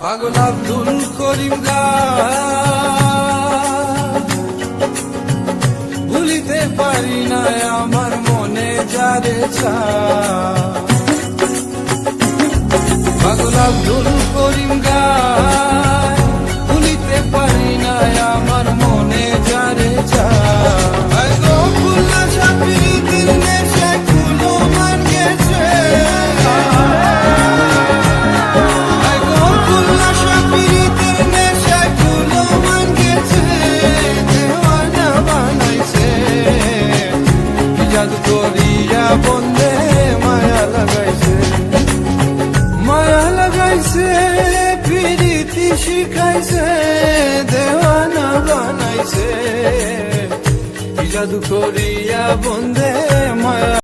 পাগল আব্দুল করিম ভুলিতে পারি না আমার মনে যারে চায়। বন্দে মায়া লাগাইছে। মায়া লাগাইছে দেওয়ানা বানাইছে। জাদু করিয়া বন্দে